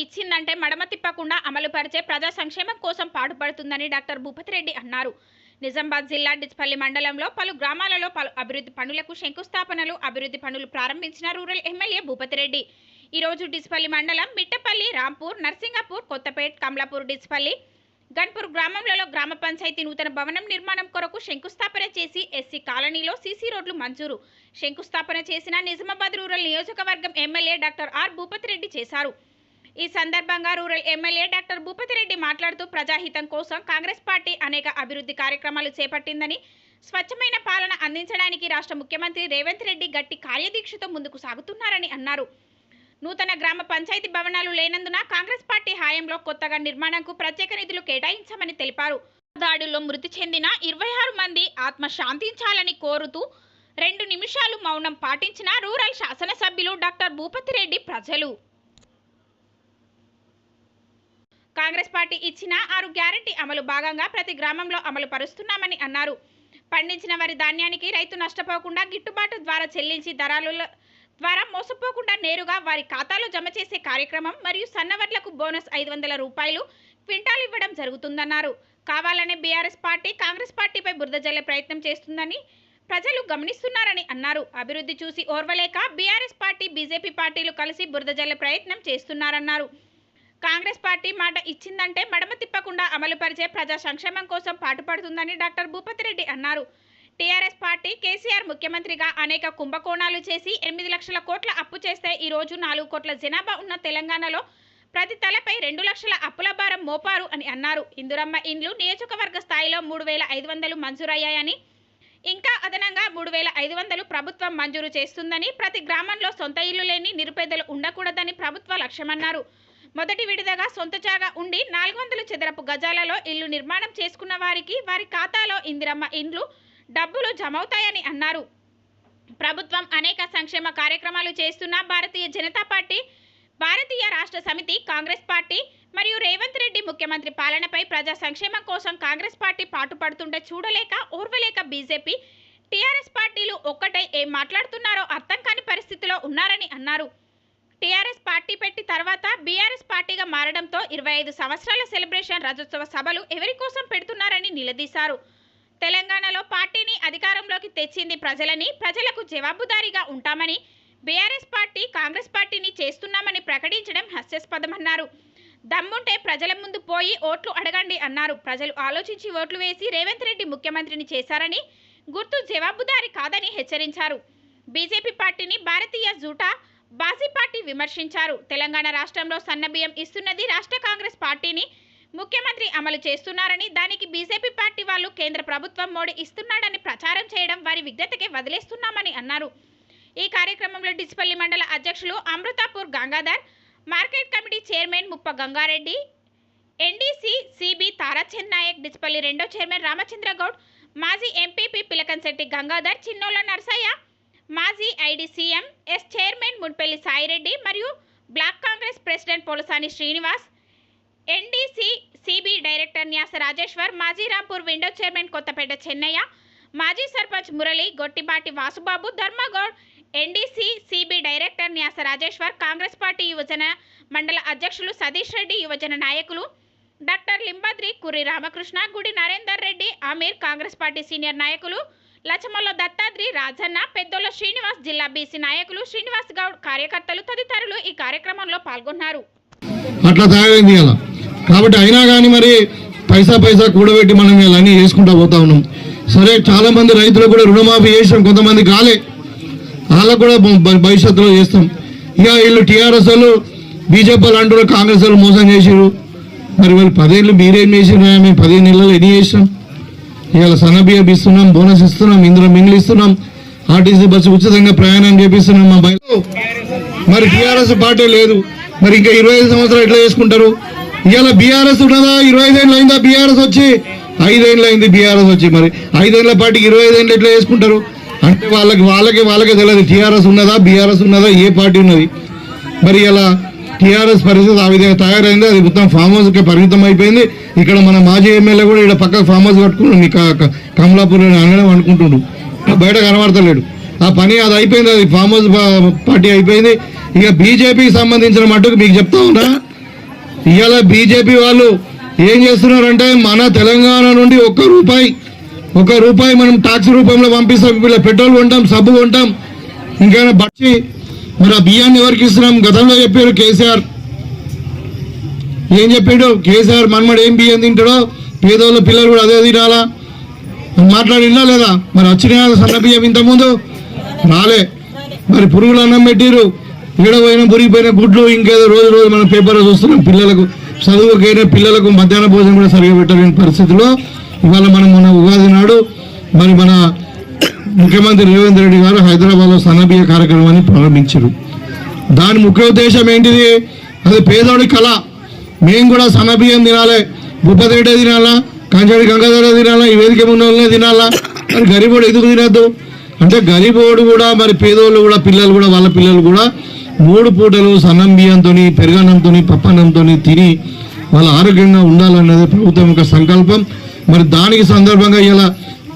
ఇచ్చిందంటే మడమ తిప్పకుండా అమలు పరిచే ప్రజా సంక్షేమం కోసం పాటుపడుతుందని డాక్టర్ భూపతిరెడ్డి అన్నారు. నిజామాబాద్ జిల్లా డిచ్పల్లి మండలంలో పలు గ్రామాలలో పలు అభివృద్ధి పనులకు శంకుస్థాపనలు అభివృద్ధి పనులు ప్రారంభించిన రూరల్ ఎమ్మెల్యే భూపతిరెడ్డి ఈరోజు డిచ్పల్లి మండలం మిట్టపల్లి రాంపూర్ నర్సింగపూర్ కొత్తపేట్ కమలాపూర్ డిచ్పల్లి గన్పూర్ గ్రామంలో గ్రామ పంచాయతీ నూతన భవనం నిర్మాణం కొరకు శంకుస్థాపన చేసి ఎస్సీ కాలనీలో సీసీ రోడ్లు మంజూరు. శంకుస్థాపన చేసిన నిజామాబాద్ రూరల్ నియోజకవర్గం ఎమ్మెల్యే డాక్టర్ ఆర్ భూపతిరెడ్డి చేశారు. ఈ సందర్భంగా రూరల్ ఎమ్మెల్యే డాక్టర్ భూపతిరెడ్డి మాట్లాడుతూ ప్రజాహితం కోసం కాంగ్రెస్ పార్టీ అనేక అభివృద్ధి కార్యక్రమాలు చేపట్టిందని స్వచ్ఛమైన పాలన అందించడానికి రాష్ట్ర ముఖ్యమంత్రి రేవంత్ రెడ్డి గట్టి కార్యదీక్షతో ముందుకు సాగుతున్నారని అన్నారు. నూతన గ్రామ పంచాయతీ భవనాలు లేనందున కాంగ్రెస్ పార్టీ హయాంలో కొత్తగా నిర్మాణంకు ప్రత్యేక నిధులు కేటాయించామని తెలిపారు. దాడుల్లో మృతి చెందిన ఇరవై ఆరు మంది ఆత్మ శాంతించాలని కోరుతూ రెండు నిమిషాలు మౌనం పాటించిన రూరల్ శాసనసభ్యులు డాక్టర్ భూపతిరెడ్డి ప్రజలు. కాంగ్రెస్ పార్టీ ఇచ్చిన ఆరు గ్యారంటీ అమలు భాగంగా ప్రతి గ్రామంలో అమలు పరుస్తున్నామని అన్నారు. పండించిన వారి ధాన్యానికి రైతు నష్టపోకుండా గిట్టుబాటు ద్వారా చెల్లించి దళారుల ద్వారా మోసపోకుండా నేరుగా వారి ఖాతాలో జమ చేసే కార్యక్రమం మరియు సన్నవర్లకు బోనస్ ఐదు వందల రూపాయలు క్వింటాల్ ఇవ్వడం జరుగుతుందన్నారు. కావాలనే బీఆర్ఎస్ పార్టీ కాంగ్రెస్ పార్టీపై బురద జల్లే ప్రయత్నం చేస్తుందని ప్రజలు గమనిస్తున్నారని అన్నారు. అభివృద్ధి చూసి ఓర్వలేక బీఆర్ఎస్ పార్టీ బీజేపీ పార్టీలు కలిసి బురద జల్లే ప్రయత్నం చేస్తున్నారన్నారు. కాంగ్రెస్ పార్టీ మాట ఇచ్చిందంటే మడమ తిప్పకుండా అమలు పరిచే ప్రజా సంక్షేమం కోసం పాటుపడుతుందని డాక్టర్ భూపతిరెడ్డి అన్నారు. టీఆర్ఎస్ పార్టీ కేసీఆర్ ముఖ్యమంత్రిగా అనేక కుంభకోణాలు చేసి ఎనిమిది లక్షల కోట్ల అప్పు చేస్తే ఈరోజు నాలుగు కోట్ల జనాభా ఉన్న తెలంగాణలో ప్రతి తలపై రెండు లక్షల అప్పుల భారం మోపారు అని అన్నారు. ఇందురమ్మ ఇండ్లు నియోజకవర్గ స్థాయిలో మూడు వేల ఐదు వందలు మంజూరయ్యాయని ఇంకా అదనంగా మూడు వేల ఐదు వందలు ప్రభుత్వం మంజూరు చేస్తుందని ప్రతి గ్రామంలో సొంత ఇల్లు లేని నిరుపేదలు ఉండకూడదని ప్రభుత్వ లక్ష్యమన్నారు. మొదటి విడతగా సొంత జాగా ఉండి నాలుగు వందల చదరపు గజాలలో ఇల్లు నిర్మాణం చేసుకున్న వారికి వారి ఖాతాలో ఇందిరమ్మ ఇండ్లు డబ్బులు జమవుతాయని అన్నారు. ప్రభుత్వం అనేక సంక్షేమ కార్యక్రమాలు చేస్తున్న భారతీయ జనతా పార్టీ భారతీయ రాష్ట్ర సమితి కాంగ్రెస్ పార్టీ మరియు రేవంత్ రెడ్డి ముఖ్యమంత్రి పాలనపై ప్రజా సంక్షేమం కోసం కాంగ్రెస్ పార్టీ పాటుపడుతుంటే చూడలేక ఓర్వలేక బీజేపీ టీఆర్ఎస్ పార్టీలు ఒక్కటై ఏం మాట్లాడుతున్నారో అర్థం కాని పరిస్థితిలో ఉన్నారని అన్నారు. టీఆర్ఎస్ పార్టీ పెట్టి తర్వాత బీఆర్ఎస్ పార్టీగా మారడంతో ఇరవై ఐదు సంవత్సరాల సెలబ్రేషన్ రజోత్సవ సభలు ఎవరి కోసం పెడుతున్నారని నిలదీశారు. తెలంగాణలో పార్టీని అధికారంలోకి తెచ్చింది ప్రజలని ప్రజలకు జవాబుదారీగా ఉంటామని బీఆర్ఎస్ పార్టీ కాంగ్రెస్ పార్టీని చేస్తున్నామని ప్రకటించడం హాస్యాస్పదమన్నారు. దమ్ముంటే ప్రజల ముందు పోయి ఓట్లు అడగండి అన్నారు. ప్రజలు ఆలోచించి ఓట్లు వేసి రేవంత్ రెడ్డి ముఖ్యమంత్రిని చేశారని గుర్తు జవాబుదారి కాదని హెచ్చరించారు. బీజేపీ పార్టీని భారతీయ జూటా బాజీ పార్టీ విమర్శించారు. తెలంగాణ రాష్ట్రంలో సన్నబియ్యం ఇస్తున్నది రాష్ట్ర కాంగ్రెస్ పార్టీని ముఖ్యమంత్రి అమలు చేస్తున్నారని దానికి బీజేపీ పార్టీ వాళ్ళు కేంద్ర ప్రభుత్వం మోడీ ఇస్తున్నాడని ప్రచారం చేయడం వారి విజ్ఞతకే వదిలేస్తున్నామని అన్నారు. ఈ కార్యక్రమంలో డిసిపల్లి మండల అధ్యక్షులు Amruthapur Gangadhar market committee chairman Muppa Gangareddy NDC CB Tarachand Naik Dichpally రెండో చైర్మన్ రామచంద్ర గౌడ్ మాజీ ఎంపీపీ పిలకంశెట్టి గంగాధర్ చిన్నోల నర్సయ్య మాజీ IDCM S chairman Munpalli Saireddy మరియు block Congress president Polasani Srinivas NDC CB director Nyasa Rajeshwar మాజీ రాంపూర్ విండో చైర్మన్ కొత్తపేట చెన్నయ్య మాజీ sarpanch Murali Gottipati Vasubabu Dharmagoud NDC CB director Nyasa Rajeshwar Congress party యువజన మండల అధ్యక్షులు సతీష్ రెడ్డి యువజన నాయకులు doctor Limbadri Kurri Ramakrishna Gudi Narender Reddy Aamir Congress party senior నాయకులు లచమల్ల దత్తాద్రి రాజన్న పెద్దోల శ్రీనివాస్ జిల్లా BC నాయకులు శ్రీనివాస్ గౌడ్ కార్యకర్తలు తదితరులు ఈ కార్యక్రమంలో పాల్గొన్నారు. అట్లా తయారైంది కాబట్టి అయినా కానీ మరి పైసా పైసా కూడబెట్టి మనం ఇలా చేసుకుంటా పోతా ఉన్నాం. సరే చాలా మంది కూడా రుణమాఫీ చేసాం కొంతమంది కాలే. వాళ్ళకు కూడా భవిష్యత్తులో చేస్తాం. ఇక వీళ్ళు టీఆర్ఎస్ వాళ్ళు బీజేపీ వాళ్ళు అంటారు కాంగ్రెస్ వాళ్ళు మోసం చేసారు మరి వాళ్ళు పదేళ్ళు మీరేం చేసిరు మేము పదిహేను నెలలు ఎన్ని చేసినాం? ఇవాళ సన్నబియ్యం ఇస్తున్నాం బోనస్ ఇస్తున్నాం ఇందులో మింగిలి ఇస్తున్నాం. ఆర్టీసీ బస్సు ఉచితంగా ప్రయాణం చేపిస్తున్నాం మా బయలు మరి టీఆర్ఎస్ పార్టీ లేదు. మరి ఇంకా ఇరవై ఐదు సంవత్సరాలు ఎట్లా చేసుకుంటారు? ఇవాళ బీఆర్ఎస్ ఉన్నదా? ఇరవై ఐదేళ్ళు అయిందా బీఆర్ఎస్ వచ్చి? ఐదేళ్ళు అయింది బీఆర్ఎస్ వచ్చి మరి. ఐదేళ్ళ పార్టీకి ఇరవై ఐదేళ్ళు ఎట్లా చేసుకుంటారు? అంటే వాళ్ళకి వాళ్ళకి వాళ్ళకే తెలియదు. టీఆర్ఎస్ ఉన్నదా? బీఆర్ఎస్ ఉన్నదా? ఏ పార్టీ ఉన్నది? మరి ఇలా టీఆర్ఎస్ పరిస్థితి ఆ విధంగా తయారైంది. అది మొత్తం ఫామ్ హౌస్కి పరిమితం అయిపోయింది ఇక్కడ మన మాజీ ఎమ్మెల్యే కూడా ఇక్కడ పక్కకు ఫామ్ హౌస్ కట్టుకున్నాడు కమలాపూర్ అనడం అనుకుంటుండు. బయట కనబడతలేడు. ఆ పని అది అయిపోయింది. అది ఫామ్ హౌస్ పార్టీ అయిపోయింది. ఇక బీజేపీకి సంబంధించిన మట్టుకు మీకు చెప్తా ఉన్నా ఇవాళ బీజేపీ వాళ్ళు ఏం చేస్తున్నారంటే మన తెలంగాణ నుండి ఒక్క రూపాయి ఒక రూపాయి మనం ట్యాక్స్ రూపంలో పంపిస్తాం. వీళ్ళ పెట్రోల్ కొంటాం సబ్బు కొంటాం. ఇంకైనా బట్టి మరి ఆ బియ్యాన్ని ఎవరికి ఇస్తున్నాం? గతంలో చెప్పారు కేసీఆర్. ఏం చెప్పాడు? కేసీఆర్ మనమడు ఏం బియ్యం తింటాడో? పేదోళ్ళ పిల్లలు కూడా అదే తినాలా? మాట్లాడినా లేదా? మరి వచ్చిన సన్న బియ్యం ఇంతకుముందు? రాలే. మరి పురుగులు అన్నం పెట్టిరు ఈడ పోయిన పురిగిపోయిన గుడ్లు ఇంకేదో రోజు రోజు మనం పేపర్లో చూస్తున్నాం పిల్లలకు. చదువుకైనా పిల్లలకు మధ్యాహ్న భోజనం కూడా సరిగా పెట్టలేని పరిస్థితిలో ఇవాళ మనం మన ఉగాది నాడు మరి మన ముఖ్యమంత్రి రేవంత్ రెడ్డి గారు హైదరాబాద్లో సన్నబియ్య కార్యక్రమాన్ని ప్రారంభించారు. దాని ముఖ్య ఉద్దేశం ఏంటిది? అది పేదోడి కళ. మేము కూడా సన్నబియ్యం తినాలి బుప్పదేటే తినాలా కంచడి గంగాధర తినాలా ఈ వేదిక ముందే తినాలా? మరి గరీబోడు ఎందుకు తినద్దు? అంటే గరీబోడు కూడా మరి పేదోళ్ళు కూడా పిల్లలు కూడా వాళ్ళ పిల్లలు కూడా మూడు పూటలు సన్నం బియ్యంతో పెరుగన్నంతో పప్పన్నంతో తిని వాళ్ళ ఆరోగ్యంగా ఉండాలన్నది ప్రభుత్వం యొక్క సంకల్పం. మరి దానికి సందర్భంగా ఇలా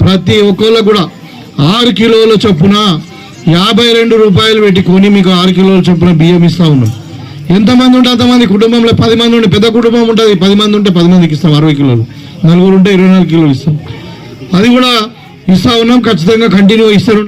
ప్రతి ఒక్కళ్ళు కూడా ఆరు కిలోల చొప్పున యాభై రెండు రూపాయలు పెట్టి కొని మీకు ఆరు కిలోల చొప్పున బియ్యం ఇస్తా ఉన్నాం. ఎంతమంది ఉంటే అంతమంది కుటుంబంలో పది మంది ఉంటే పెద్ద కుటుంబం ఉంటుంది. పది మంది ఉంటే పది మందికి ఇస్తాం అరవై కిలోలు. నలుగురు ఉంటే ఇరవై నాలుగు కిలోలు ఇస్తాం. అది కూడా ఇస్తా ఉన్నాం. ఖచ్చితంగా కంటిన్యూ ఇస్తారు.